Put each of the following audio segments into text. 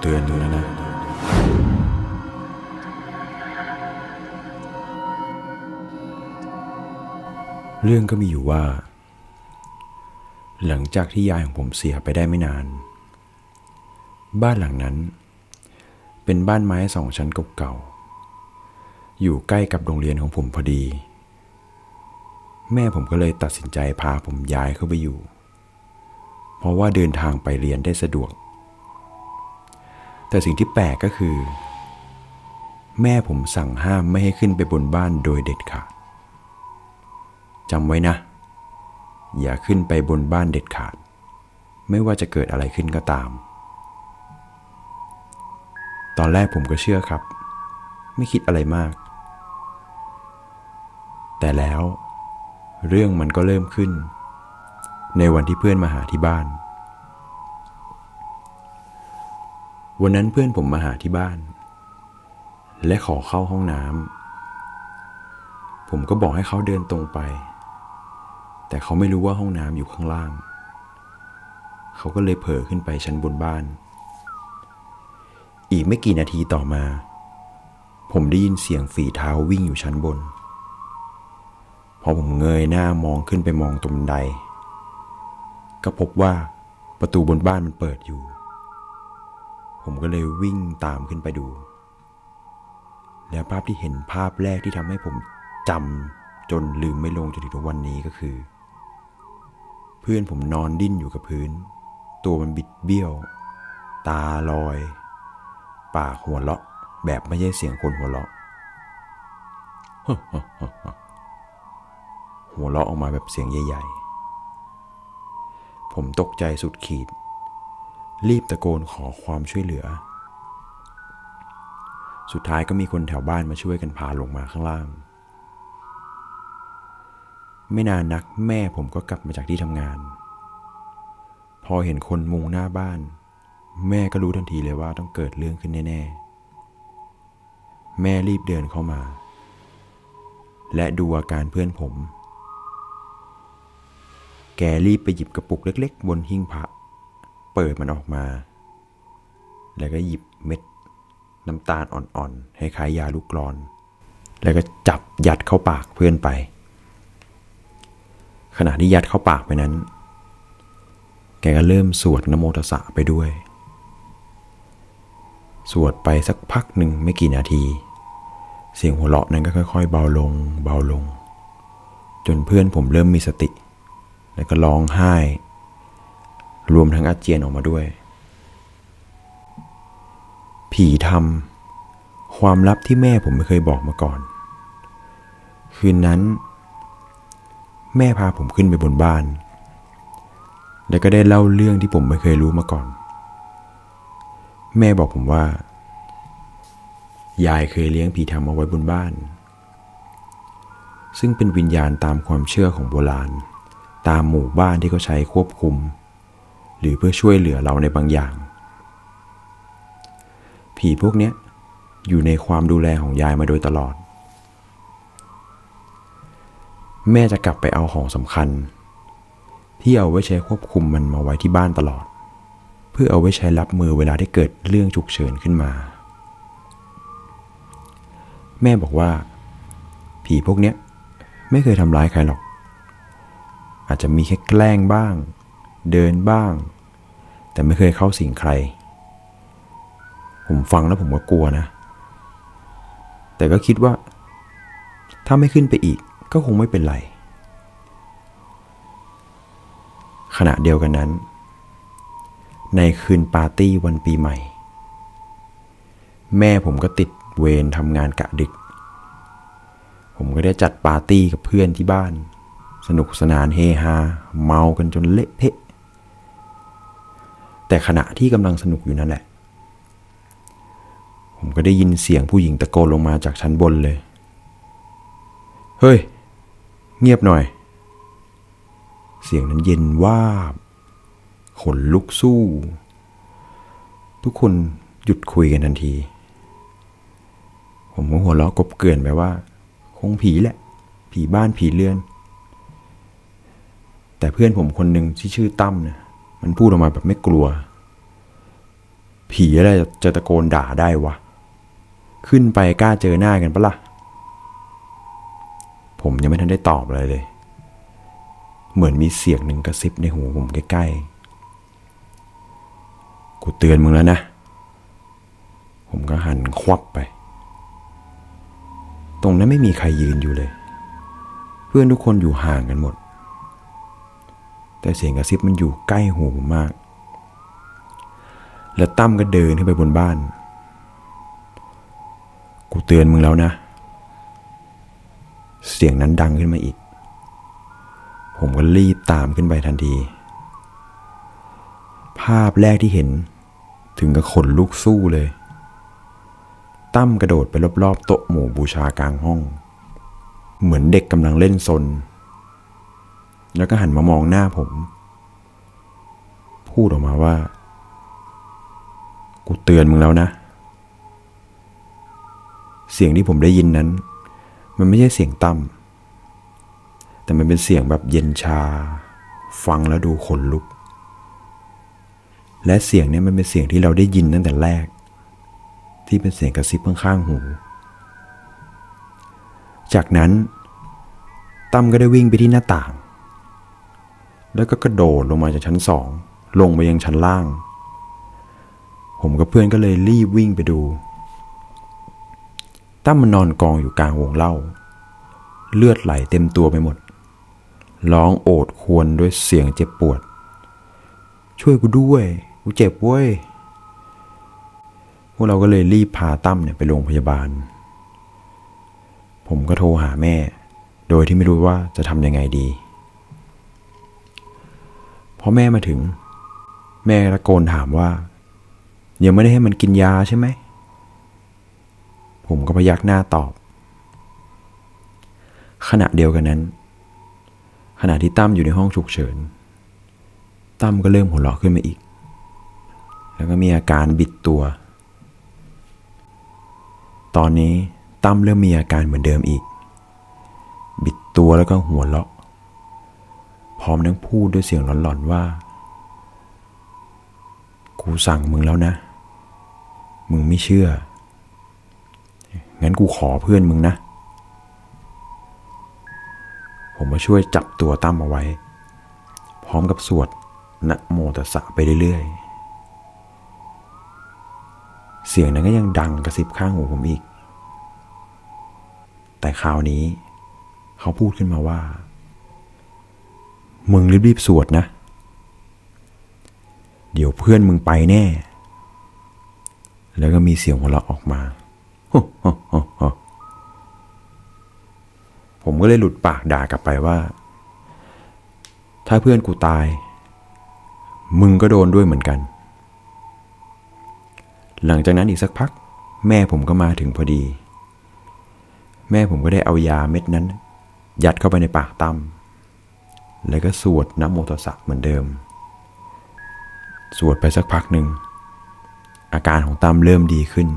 เตือนแล้วนะ เรื่องก็มีอยู่ว่า หลังจากที่ยายของผมเสียไปได้ไม่นาน บ้านหลังนั้น เป็นบ้านไม้สองชั้นเก่าๆอยู่ใกล้กับโรงเรียนของผมพอดี แม่ผมก็เลยตัดสินใจพาผมย้ายเข้าไปอยู่ เพราะว่าเดินทางไปเรียนได้สะดวก แต่สิ่งที่แปลกก็คือ แม่ผมสั่งห้ามไม่ให้ขึ้นไปบนบ้านโดยเด็ดขาดจำไว้นะ อย่าขึ้นไปบนบ้านเด็ดขาด ไม่ว่าจะเกิดอะไรขึ้นก็ตาม ตอนแรกผมก็เชื่อครับ ไม่คิดอะไรมาก แต่แล้ว เรื่องมันก็เริ่มขึ้น ในวันที่เพื่อนมาหาที่บ้าน วันนั้นเพื่อนผมมาหาที่บ้าน และขอเข้าห้องน้ำผมก็บอกให้เขาเดินตรงไป แต่เขาไม่รู้ว่าห้องน้ำอยู่ข้างล่าง เขาก็เลยเผลอขึ้นไปชั้นบนบ้าน อีกไม่กี่นาทีต่อมา ผมได้ยินเสียงฝีเท้าวิ่งอยู่ชั้นบน พอผมเงยหน้ามองขึ้นไปมองตรงบันได ก็พบว่าประตูบนบ้านมันเปิดอยู่ ผมก็เลยวิ่งตามขึ้นไปดู แล้วภาพที่เห็นภาพแรกที่ทำให้ผมจำจนลืมไม่ลงจนถึงทุกวันนี้ก็คือ เพื่อนผมนอนดิ้นอยู่กับพื้น ตัวมันบิดเบี้ยว ตาลอย ปากหัวเราะ แบบไม่ใช่เสียงคนหัวเราะหัวเราะออกมาแบบเสียงใหญ่ ๆ ผมตกใจสุดขีด รีบตะโกนขอความช่วยเหลือ สุดท้ายก็มีคนแถวบ้านมาช่วยกันพาลงมาข้างล่าง ไม่นานนักแม่ผมก็กลับมาจากที่ทำงาน พอเห็นคนมุงหน้าบ้าน แม่ก็รู้ทันทีเลยว่าต้องเกิดเรื่องขึ้นแน่ๆ แม่รีบเดินเข้ามา และดูอาการเพื่อนผม แกรีบไปหยิบกระปุกเล็ก ๆ บนหิ้งพระ เปิดมันออกมา แล้วก็หยิบเม็ดน้ำตาลอ่อนๆให้คล้ายยาลูกกรอน แล้วก็จับยัดเข้าปากเพื่อนไป ขณะที่ยัดเข้าปากไปนั้น แกก็เริ่มสวดนโมตสะไปด้วย สวดไปสักพักหนึ่งไม่กี่นาที เสียงหัวเราะนั้นก็ค่อย ๆ เบาลงเบาลง จนเพื่อนผมเริ่มมีสติ แล้วก็ร้องไห้ รวมทั้งอาเจียนออกมาด้วย ผีทำความลับที่แม่ผมไม่เคยบอกมาก่อน คืนนั้น แม่พาผมขึ้นไปบนบ้าน แล้วก็ได้เล่าเรื่องที่ผมไม่เคยรู้มาก่อน แม่บอกผมว่า ยายเคยเลี้ยงผีทำเอาไว้บนบ้านซึ่งเป็นวิญญาณตามความเชื่อของโบราณ ตามหมู่บ้านที่เขาใช้ควบคุม หรือเพื่อช่วยเหลือเราในบางอย่าง ผีพวกเนี้ยอยู่ในความดูแลของยายมาโดยตลอด แม่จะกลับไปเอาของสำคัญ ที่เอาไว้ใช้ควบคุมมันมาไว้ที่บ้านตลอด เพื่อเอาไว้ใช้รับมือเวลาที่เกิดเรื่องฉุกเฉินขึ้นมา แม่บอกว่า ผีพวกเนี้ยไม่เคยทำร้ายใครหรอก อาจจะมีแค่แกล้งบ้าง เดินบ้าง แต่ไม่เคยเข้าสิงใคร ผมฟังแล้วผมก็กลัวนะ แต่ก็คิดว่า ถ้าไม่ขึ้นไปอีกก็คงไม่เป็นไร ขณะเดียวกันนั้น ในคืนปาร์ตี้วันปีใหม่ แม่ผมก็ติดเวรทำงานกะดึก ผมก็ได้จัดปาร์ตี้กับเพื่อนที่บ้าน สนุกสนานเฮฮา เมากันจนเละเทะ แต่ขณะที่กำลังสนุกอยู่นั่นแหละ ผมก็ได้ยินเสียงผู้หญิงตะโกนลงมาจากชั้นบนเลย เฮ้ย เงียบหน่อย เสียงนั้นเย็นว่าบขนลุกสู้ ทุกคนหยุดคุยกันทันที ผมก็หัวเราะกบเกลื่อนไปว่า คงผีแหละ ผีบ้านผีเรือน แต่เพื่อนผมคนหนึ่งที่ชื่อตั้มเนี่ย มันพูดออกมาแบบไม่กลัว ผีอะไรจะตะโกนด่าได้วะ ขึ้นไปกล้าเจอหน้ากันปะล่ะ ผมยังไม่ทันได้ตอบอะไรเลย เหมือนมีเสียงหนึ่งกระซิบในหูผมใกล้ๆ กูเตือนมึงแล้วนะ ผมก็หันควับไป ตรงนั้นไม่มีใครยืนอยู่เลย เพื่อนทุกคนอยู่ห่างกันหมด แต่เสียงกระซิบมันอยู่ใกล้หูผมมาก แล้วตั้มก็เดินขึ้นไปบนบ้าน กูเตือนมึงแล้วนะ เสียงนั้นดังขึ้นมาอีก ผมก็รีบตามขึ้นไปทันที ภาพแรกที่เห็นถึงกับขนลุกสู้เลย ตั้มกระโดดไปรอบๆโต๊ะหมู่บูชากลางห้อง เหมือนเด็กกำลังเล่นซน แล้วก็หันมามองหน้าผม พูดออกมาว่า กูเตือนมึงแล้วนะ เสียงที่ผมได้ยินนั้น มันไม่ใช่เสียงต่ำแต่มันเป็นเสียงแบบเย็นชา ฟังแล้วดูขนลุก และเสียงนี้มันเป็นเสียงที่เราได้ยินตั้งแต่แรก ที่เป็นเสียงกระซิบข้างๆหู จากนั้นตั้มก็ได้วิ่งไปที่หน้าต่าง แล้วก็กระโดดลงมาจากชั้นสองลงไปยังชั้นล่าง ผมกับเพื่อนก็เลยรีบวิ่งไปดู ตั้มมันนอนกองอยู่กลางวงเล่า เลือดไหลเต็มตัวไปหมด ร้องโอดครวญด้วยเสียงเจ็บปวด ช่วยกูด้วยกูเจ็บเว้ยพวกเราก็เลยรีบพาตั้มเนี่ยไปโรงพยาบาล ผมก็โทรหาแม่ โดยที่ไม่รู้ว่าจะทำยังไงดี อแม่มาถึง แม่ตะโกนถามว่า ยังไม่ได้ให้มันกินยาใช่ไหม ผมก็พยักหน้าตอบ ขณะเดียวกันนั้น ขณะที่ตั้มอยู่ในห้องฉุกเฉิน ตั้มก็เริ่มหัวเราะขึ้นมาอีก แล้วก็มีอาการบิดตัว ตอนนี้ตั้มเริ่มมีอาการเหมือนเดิมอีก บิดตัวแล้วก็หัวเราะ พร้อมทั้งพูดด้วยเสียงหลอนๆว่า กูสั่งมึงแล้วนะ มึงไม่เชื่อ งั้นกูขอเพื่อนมึงนะ ผมมาช่วยจับตัวตั้มเอาไว้ พร้อมกับสวดนะโมตัสสะไปเรื่อยๆ เสียงนั้นก็ยังดังกระซิบข้างหูผมอีก แต่คราวนี้ เขาพูดขึ้นมาว่า มึงรีบๆสวดนะ เดี๋ยวเพื่อนมึงไปแน่ แล้วก็มีเสียงหัวเราะออกมาผมก็เลยหลุดปากด่ากลับไปว่า ถ้าเพื่อนกูตาย มึงก็โดนด้วยเหมือนกัน หลังจากนั้นอีกสักพัก แม่ผมก็มาถึงพอดี แม่ผมก็ได้เอายาเม็ดนั้น ยัดเข้าไปในปากตั้ม แล้วก็สวดน้ำโมตสสะเหมือนเดิม สวดไปสักพักหนึ่ง อาการของตั้มเริ่มดีขึ้น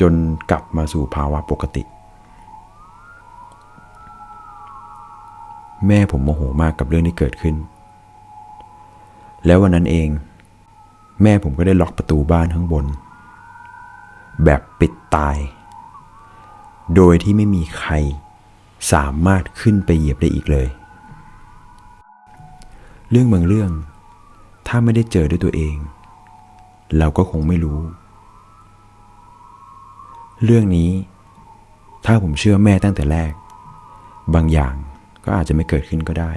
จนกลับมาสู่ภาวะปกติ แม่ผมโมโหมากกับเรื่องที่เกิดขึ้น แล้ววันนั้นเอง แม่ผมก็ได้ล็อกประตูบ้านข้างบน แบบปิดตาย โดยที่ไม่มีใครสามารถขึ้นไปเหยียบได้อีกเลย เรื่องบางเรื่อง ถ้าไม่ได้เจอด้วยตัวเอง เราก็คงไม่รู้ เรื่องนี้ ถ้าผมเชื่อแม่ตั้งแต่แรก บางอย่างก็อาจจะไม่เกิดขึ้นก็ได้